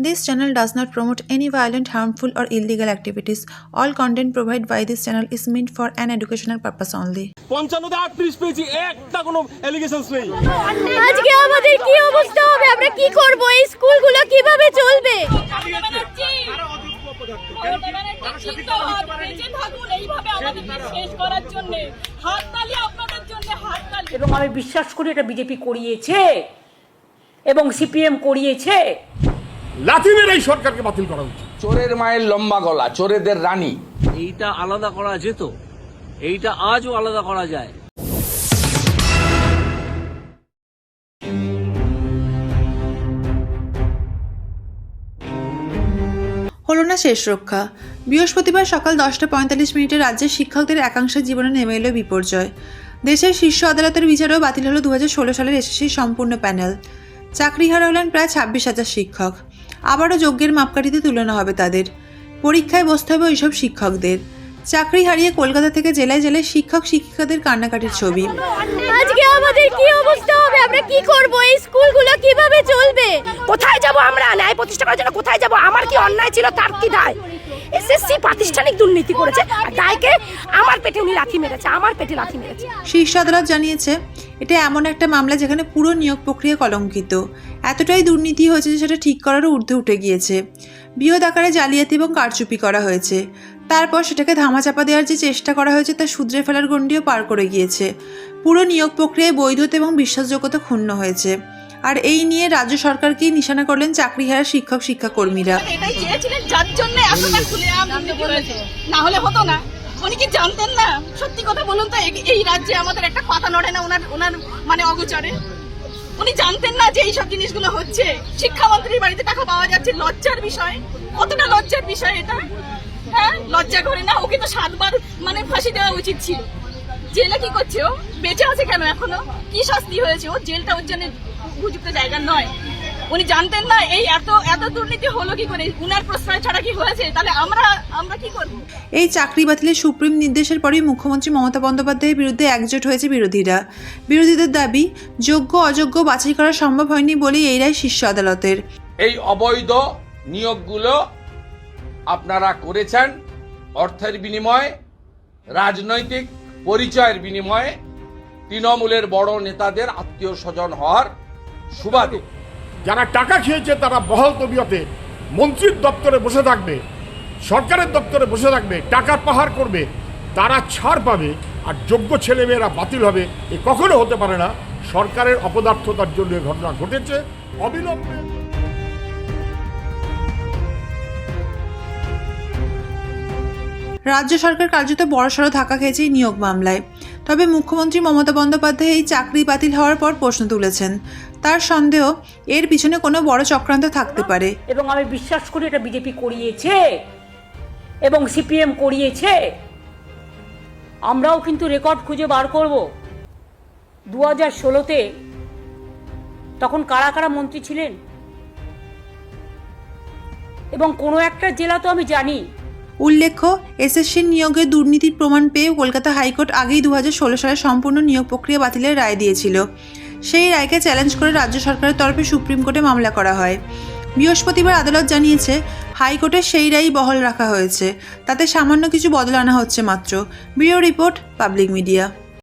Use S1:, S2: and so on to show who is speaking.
S1: This channel does not promote any violent, harmful, or illegal activities. All content provided by this channel is meant for an educational purpose only.
S2: পঞ্চান্নতে আটত্রিশ পেয়েছি একটা কোনো allegation নেই
S3: আজকে আমাদের কি অবস্থা হবে আমরা কি করব এই স্কুলগুলো কীভাবে চলবে
S4: এবং আমি বিশ্বাস করি এটা বিজেপি করিয়েছে এবং সিপিএম করিয়েছে
S5: লাথি মেরে এই সরকারকে বাতিল করা উচিত।
S6: চোরের মায়ের লম্বা গলা চোরেদের রানী।
S7: এইটা আলাদা করা যেত। এইটা আজও আলাদা করা যায়।
S1: হলো না শেষ রক্ষা। বৃহস্পতিবার সকাল দশটা পঁয়তাল্লিশ মিনিটে রাজ্যের শিক্ষকদের একাংশের জীবনে নেমে এলো বিপর্যয়। দেশের শীর্ষ আদালতের বিচারেও বাতিল হলো দু ষোলো সালের এসএসসির সম্পূর্ণ প্যানেল। চাকরি হারা হলেন প্রায় ছাব্বিশ হাজার শিক্ষক। আবারও যজ্ঞের মাপকাঠিতে তুলনা হবে তাদের। পরীক্ষায় বসতে হবে ওইসব শিক্ষকদের। চাকরি হারিয়ে কলকাতা থেকে জেলায় জেলায় শিক্ষক শিক্ষিকাদের কান্নাকাটির ছবি।
S3: আজকে আমাদের কি অবস্থা হবে? আমরা কি করব? এই স্কুলগুলো কীভাবে চলবে? কোথায় যাব আমরা? ন্যায় প্রতিষ্ঠা করার জন্য কোথায় যাব? আমার কি অন্যায় ছিল? তার কি দায়? এসএসসি প্রাতিষ্ঠানিক দুর্নীতি করেছে। আর দায়কে আমার পেটে উনি লাথি মেরেছে আমার পেটে লাথি মেরেছে।
S1: শীর্ষ আদালত জানিয়েছে এটা এমন একটা মামলা যেখানে পুরো নিয়োগ প্রক্রিয়া কলঙ্কিত। এতটাই দুর্নীতি হয়েছে যে সেটা ঠিক করারও ঊর্ধ্বে উঠে গিয়েছে। বৃহৎ আকারে জালিয়াতি এবং কারচুপি করা হয়েছে। তারপর সেটাকে ধামাচাপা দেওয়ার যে চেষ্টা করা হয়েছে তা শুধরে ফেলার গণ্ডিও পার করে গিয়েছে। পুরো নিয়োগ প্রক্রিয়ায় বৈধতা এবং বিশ্বাসযোগ্যতা ক্ষুণ্ণ হয়েছে। আর এই নিয়ে রাজ্য সরকারকেই নিশানা করলেন চাকরি চাকরিহারা শিক্ষক শিক্ষাকর্মীরা
S8: এটাই চেয়েছিলেন যার জন্য এতটা খুলে না হলে হতো না। উনি কি জানতেন না? সত্যি কথা বলুন তো, এই- রাজ্যে আমাদের একটা পাতা নড়ে না ওনার ওনার মানে অগোচরে? উনি জানতেন না যে এইসব জিনিসগুলো হচ্ছে। শিক্ষামন্ত্রীর বাড়িতে টাকা পাওয়া যাচ্ছে, লজ্জার বিষয়। কতটা লজ্জার বিষয় এটা? হ্যাঁ? লজ্জা করে না? ওকে তো সাতবার মানে ফাঁসি দেওয়া উচিত ছিল। জেলে কি করছে ও? বেঁচে আছে কেন এখনও? কি শাস্তি হয়েছে? ও জেলটা ওর জন্য উপযুক্ত জায়গা নয়। উনি জানতেন না এই এত এত দুর্নীতি হলো কি করে? উনার প্রশ্রয় ছাড়া কি হয়েছে? তাহলে আমরা আমরা কি করব?
S1: এই চাকরি বাতিলের সুপ্রিম নির্দেশের পরেই মুখ্যমন্ত্রী মমতা বন্দ্যোপাধ্যায়ের বিরুদ্ধে একজোট হয়েছে বিরোধীরা। বিরোধীদের দাবি যোগ্য অযোগ্য বাছাই করা সম্ভব হয়নি বলেই এই রায় শীর্ষ আদালতের।
S6: এই অবৈধ নিয়োগগুলো আপনারা করেছেন অর্থের বিনিময়ে রাজনৈতিক পরিচয়ের বিনিময়ে তৃণমূলের বড় নেতাদের আত্মীয় স্বজন হওয়ার সুবাদে।
S5: যারা টাকা খেয়েছে তারা বহল তবিয়তে মন্ত্রীর দপ্তরে বসে থাকবে, সরকারের দপ্তরে বসে থাকবে, টাকার পাহাড় করবে, তারা ছাড় পাবে আর যোগ্য ছেলেমেয়েরা বাতিল হবে, এ কখনো হতে পারে না। সরকারের অপদার্থতার জন্য ঘটনা ঘটেছে। অবিলম্বে
S1: রাজ্য সরকার কার্যত বড়সড় ধাক্কা খেয়েছে নিয়োগ মামলায়। তবে মুখ্যমন্ত্রী মমতা বন্দ্যোপাধ্যায় এই চাকরি বাতিল হওয়ার পর প্রশ্ন তুলেছেন। তার সন্দেহ এর পিছনে কোনো বড় চক্রান্ত থাকতে পারে।
S4: এবং আমি বিশ্বাস করি এটা বিজেপি করিয়েছে এবং সিপিএম করিয়েছে। আমরাও কিন্তু রেকর্ড খুঁজে বার করব। দু হাজার ষোলোতে তখন কারা কারা মন্ত্রী ছিলেন? এবং কোনো একটা জেলা তো আমি জানি।
S1: উল্লেখ্য এসএসসি নিয়োগে দুর্নীতির প্রমাণ পেয়ে কলকাতা হাইকোর্ট আগেই দু ষোলো সালে সম্পূর্ণ নিয়োগ প্রক্রিয়া বাতিলের রায় দিয়েছিল। সেই রায়কে চ্যালেঞ্জ করে রাজ্য সরকারের তরফে সুপ্রিম কোর্টে মামলা করা হয়। বৃহস্পতিবার আদালত জানিয়েছে হাইকোর্টের সেই রায় বহাল রাখা হয়েছে। তাতে সামান্য কিছু বদল আনা হচ্ছে মাত্র। BO report, public media.